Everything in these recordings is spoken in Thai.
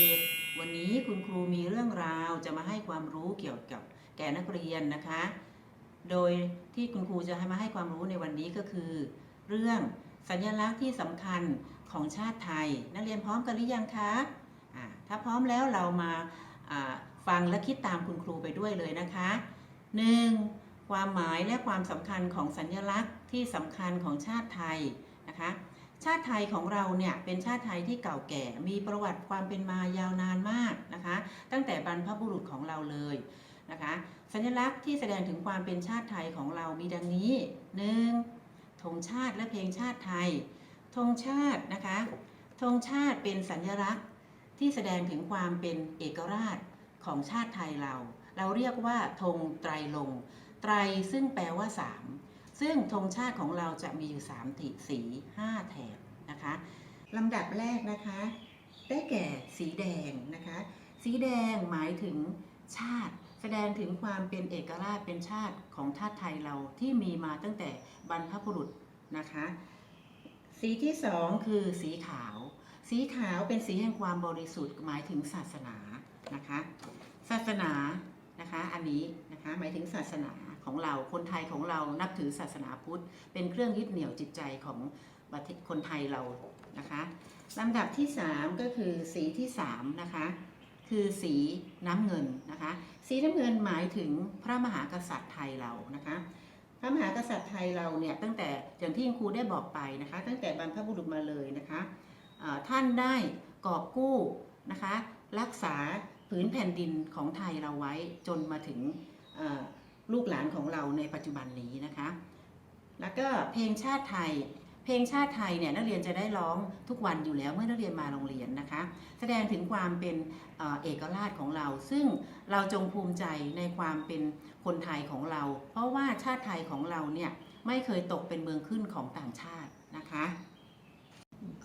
ด็กๆ วันนี้คุณครูมีเรื่องราวจะมาให้ความรู้เกี่ยวกับแก่นักเรียนนะคะ โดยที่คุณครูจะให้มาให้ความรู้ในวันนี้ก็คือ เรื่องสัญลักษณ์ที่สำคัญของชาติไทย นักเรียนพร้อมกันหรือยังคะถ้าพร้อมแล้วเรามาอ่าฟังและคิดตามคุณครูไปด้วยเลยนะคะ 1. ความหมายและความสำคัญของสัญลักษณ์ที่สำคัญของชาติไทยนะคะ ชาติไทยของเราเนี่ยเป็นชาติไทยที่เก่าแก่มีประวัติความเป็นมายาวนานมากนะคะ ตั้งแต่บรรพบุรุษของเราเลยนะคะสัญลักษณ์ที่แสดงถึงความเป็นชาติไทยของเรามีดังนี้ 1. ธงชาติและเพลงชาติไทยธงชาตินะคะธงชาติเป็นสัญลักษณ์ที่แสดงถึงความเป็นเอกราชของชาติไทยเรา เราเรียกว่าธงไตรลงไตรซึ่งแปลว่า3 ซึ่งธงชาติของเราจะมีอยู่3ติสี 5 แถบนะคะลำดับแรกนะคะ ได้แก่สีแดงนะคะ สีแดงหมายถึงชาติ แสดงถึงความเป็นเอกราชเป็นชาติของชาติไทยเราที่มีมาตั้งแต่บรรพบุรุษนะคะ สีที่สองคือสีขาว สีขาวเป็นสีแห่งความบริสุทธิ์หมายถึงศาสนานะคะ ศาสนานะคะอันนี้นะคะหมายถึงศาสนา ของเราคนไทยของเรานับถือศาสนาพุทธ เป็นเครื่องยึดเหนี่ยวจิตใจของประเทศคนไทยเรานะคะลำดับที่ 3 ก็คือสีที่3นะคะคือสีน้ำเงินนะคะ สีน้ำเงินหมายถึงพระมหากษัตริย์ไทยเรานะคะ พระมหากษัตริย์ไทยเราเนี่ยตั้งแต่อย่างที่ครูได้บอกไปนะคะ ตั้งแต่บรรพบุรุษมาเลยนะคะท่านได้กอบกู้นะคะ รักษาผืนแผ่นดินของไทยเราไว้จนมาถึง ลูกหลานของเราในปัจจุบันนี้นะคะ แล้วก็เพลงชาติไทย เพลงชาติไทยเนี่ยนักเรียนจะได้ร้องทุกวันอยู่แล้วเมื่อนักเรียนมาโรงเรียนนะคะ แสดงถึงความเป็นเอกราชของเรา ซึ่งเราจงภูมิใจในความเป็นคนไทยของเรา เพราะว่าชาติไทยของเราเนี่ยไม่เคยตกเป็นเมืองขึ้นของต่างชาตินะคะ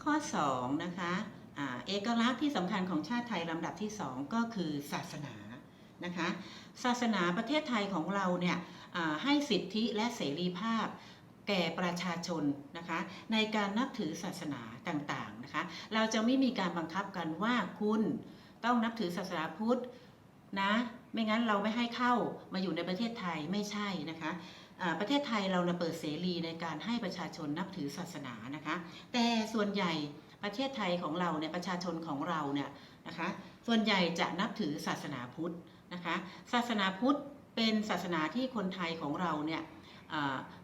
ข้อ2นะคะอ่าเอกลักษณ์ที่สำคัญของชาติไทยลำดับที่ 2 ก็คือศาสนา นะคะ ศาสนาประเทศไทยของเราเนี่ยให้สิทธิและเสรีภาพแก่ประชาชนนะคะในการนับถือศาสนาต่างๆนะคะ เราจะไม่มีการบังคับกันว่าคุณต้องนับถือศาสนาพุทธนะไม่งั้นเราไม่ให้เข้ามาอยู่ในประเทศไทยไม่ใช่นะคะประเทศไทยเราเปิดเสรีในการให้ประชาชนนับถือศาสนานะคะ แต่ส่วนใหญ่ประเทศไทยของเราเนี่ยประชาชนของเราเนี่ยนะคะ ส่วนใหญ่จะนับถือศาสนาพุทธ นะคะ ศาสนาพุทธเป็นศาสนาที่คนไทยของเราเนี่ย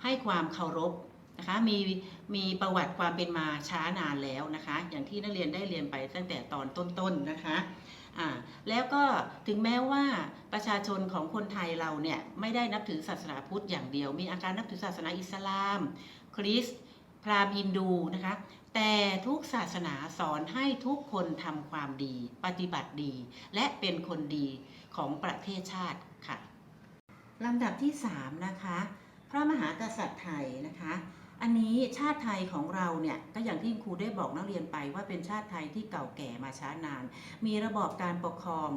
ให้ความเคารพนะคะมีมีประวัติความเป็นมาช้านานแล้วนะคะ อย่างที่นักเรียนได้เรียนไปตั้งแต่ตอนต้นๆนะคะอ่าแล้วก็ถึงแม้ว่าประชาชนของคนไทยเราเนี่ยไม่ได้นับถือศาสนาพุทธอย่างเดียว มีอาการนับถือศาสนาอิสลาม คริสต์พราหมณ์ฮินดูนะคะ แต่ทุกศาสนาสอนให้ทุกคนทำความดี ปฏิบัติดี และเป็นคนดีของประเทศชาติค่ะลำดับที่3นะคะพระมหากษัตริย์ไทยนะคะ อันนี้ชาติไทยของเราเนี่ยก็อย่างที่ครูได้บอกนักเรียนไปว่าเป็นชาติไทยที่เก่าแก่มาช้านาน มีระบอบการปกครอง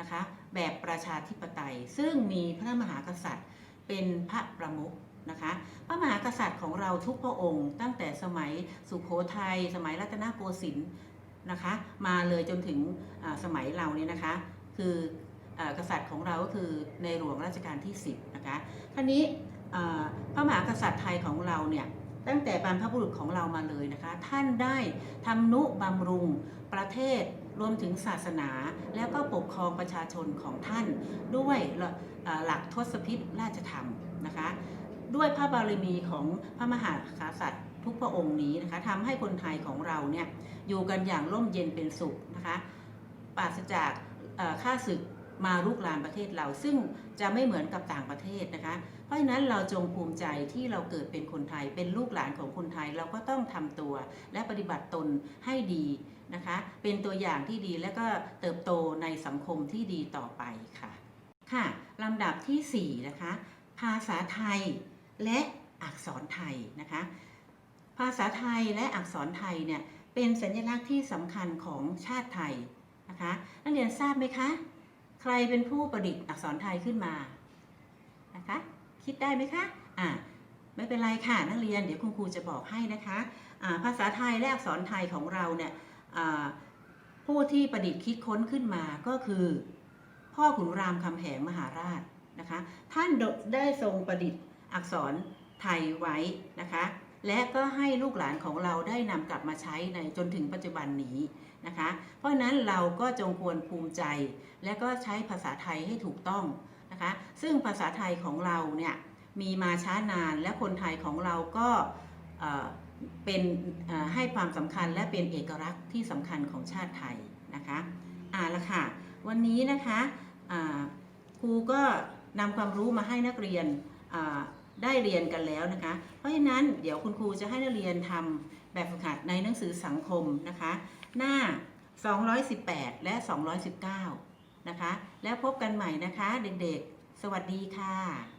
นะคะ แบบประชาธิปไตย ซึ่งมีพระมหากษัตริย์เป็นพระประมุข นะคะ พระมหากษัตริย์ของเราทุกพระองค์ ตั้งแต่สมัยสุโขทัยสมัยรัตนโกสินทร์นะคะ มาเลยจนถึงสมัยเราเนี่ยนะคะ คืออกษัตริย์ของเราก็คือในหลวงรัชกาลที่ 10นะคะท่านี้พระมหากษัตริย์ไทยของเราเนี่ยตั้งแต่บรรพบุรุษของเรามาเลยนะคะ ท่านได้ทำนุบำรุงประเทศรวมถึงศาสนา แล้วก็ปกครองประชาชนของท่านด้วยหลักทศพิธราชธรรมนะคะ ด้วยพระบารมีของพระมหากษัตริย์ทุกพระองค์นี้นะคะทำให้คนไทยของเราเนี่ยอยู่กันอย่างร่มเย็นเป็นสุขนะคะปราศจากเอ่าศึกมาลุกลามประเทศเราซึ่งจะไม่เหมือนกับต่างประเทศนะคะ เพราะฉะนั้นเราจงภูมิใจที่เราเกิดเป็นคนไทย เป็นลูกหลานของคนไทยเราก็ต้องทำตัว และปฏิบัติตนให้ดีนะคะ เป็นตัวอย่างที่ดีและก็เติบโตในสังคมที่ดีต่อไปค่ะ ค่ะลำดับที่4นะคะภาษาไทย และอักษรไทยนะคะ ภาษาไทยและอักษรไทยเนี่ยเป็นสัญลักษณ์ที่สำคัญของชาติไทยนะคะนักเรียนทราบไหมคะ ใครเป็นผู้ประดิษฐ์อักษรไทยขึ้นมานะคะคิดได้ไหมคะอ่าไม่เป็นไรค่ะนักเรียนเดี๋ยวคุณครูจะบอกให้นะคะภาษาไทยและอักษรไทยของเราเนี่ยผู้ที่ประดิษฐ์คิดค้นขึ้นมาก็คือ พ่อขุนรามคำแหงมหาราชนะคะท่านได้ทรงประดิษฐ์ อักษรไทยไว้นะคะ และก็ให้ลูกหลานของเราได้นำกลับมาใช้ในจนถึงปัจจุบันนี้นะคะ เพราะนั้นเราก็จงควรภูมิใจ และก็ใช้ภาษาไทยให้ถูกต้องนะคะ ซึ่งภาษาไทยของเราเนี่ยมีมาช้านานและคนไทยของเราก็เป็นให้ความสำคัญและเป็นเอกลักษณ์ที่สำคัญของชาติไทยนะคะอ่าละค่ะ วันนี้นะคะครูก็นำความรู้มาให้นักเรียน ได้เรียนกันแล้วนะคะ เพราะฉะนั้นเดี๋ยวคุณครูจะให้นักเรียนทำแบบฝึกหัดในหนังสือสังคมนะคะ หน้า 218 และ 219 นะคะ แล้วพบกันใหม่นะคะ เด็กๆ สวัสดีค่ะ